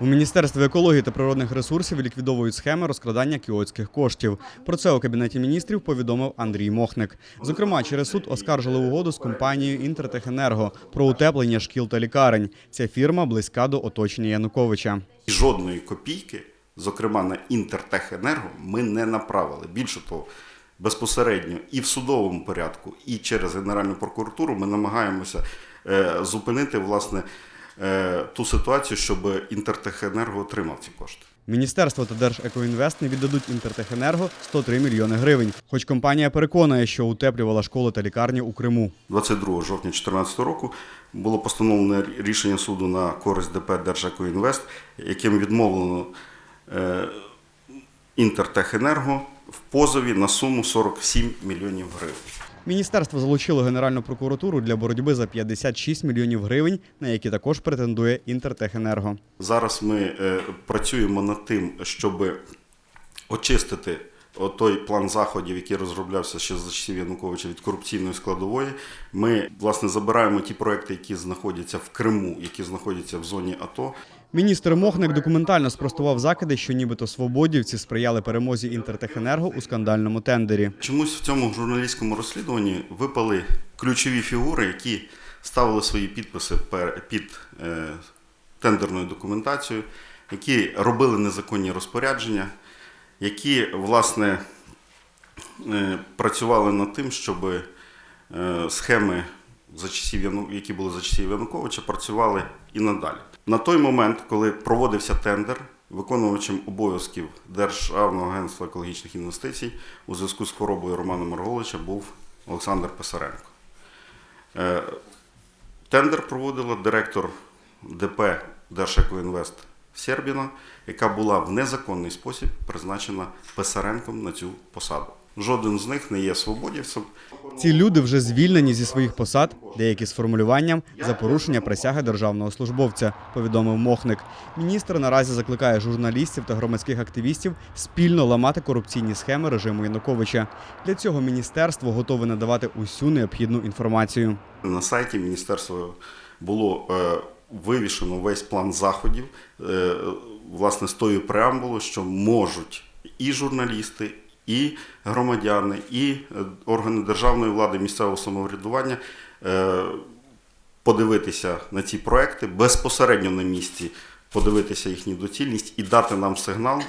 У Міністерстві екології та природних ресурсів ліквідовують схеми розкрадання кіотських коштів. Про це у кабінеті міністрів повідомив Андрій Мохник. Зокрема, через суд оскаржили угоду з компанією Інтертехенерго про утеплення шкіл та лікарень. Ця фірма близька до оточення Януковича. Жодної копійки, зокрема на Інтертехенерго, ми не направили. Більше того, безпосередньо і в судовому порядку, і через Генеральну прокуратуру ми намагаємося е, зупинити власне ту ситуацію, щоб Інтертехенерго отримав ці кошти. Міністерство та Держекоінвест не віддадуть Інтертехенерго 103 мільйони гривень. Хоч компанія переконує, що утеплювала школи та лікарні у Криму. 22 жовтня 2014 року було постановлене рішення суду на користь ДП Держекоінвест, яким відмовлено е, Інтертехенерго в позові на суму 47 мільйонів гривень. Міністерство залучило Генеральну прокуратуру для боротьби за 56 мільйонів гривень, на які також претендує Інтертехенерго. Зараз ми е, працюємо над тим, щоб очистити той план заходів, який розроблявся ще за часів Януковича від корупційної складової. Ми власне забираємо ті проекти, які знаходяться в Криму, які знаходяться в зоні АТО. Міністр Мохник документально спростував закиди, що нібито свободівці сприяли перемозі Інтертехенерго у скандальному тендері. Чомусь в цьому журналістському розслідуванні випали ключові фігури, які ставили свої підписи під е, тендерною документацією, які робили незаконні розпорядження, які власне е, працювали над тим, щоб е, схеми, за часів, які були за часів Януковича, працювали і надалі. На той момент, коли проводився тендер, виконувачем обов'язків Державного агентства екологічних інвестицій у зв'язку з хворобою Романа Марголича був Олександр Писаренко. Е, Тендер проводила директор ДП Держекоінвест Сербіна, яка була в незаконний спосіб призначена Писаренком на цю посаду. Жоден з них не є свободівцем. Ці люди вже звільнені зі своїх посад, деякі з формулюванням за порушення присяги державного службовця, повідомив Мохник. Міністр наразі закликає журналістів та громадських активістів спільно ламати корупційні схеми режиму Януковича. Для цього міністерство готове надавати усю необхідну інформацію. На сайті міністерства було е, вивішено весь план заходів, е, власне, з тою преамбулою, що можуть і журналісти, і громадяни, і е, органи державної влади, місцевого самоврядування е, подивитися на ці проекти безпосередньо на місці, подивитися їхню доцільність і дати нам сигнал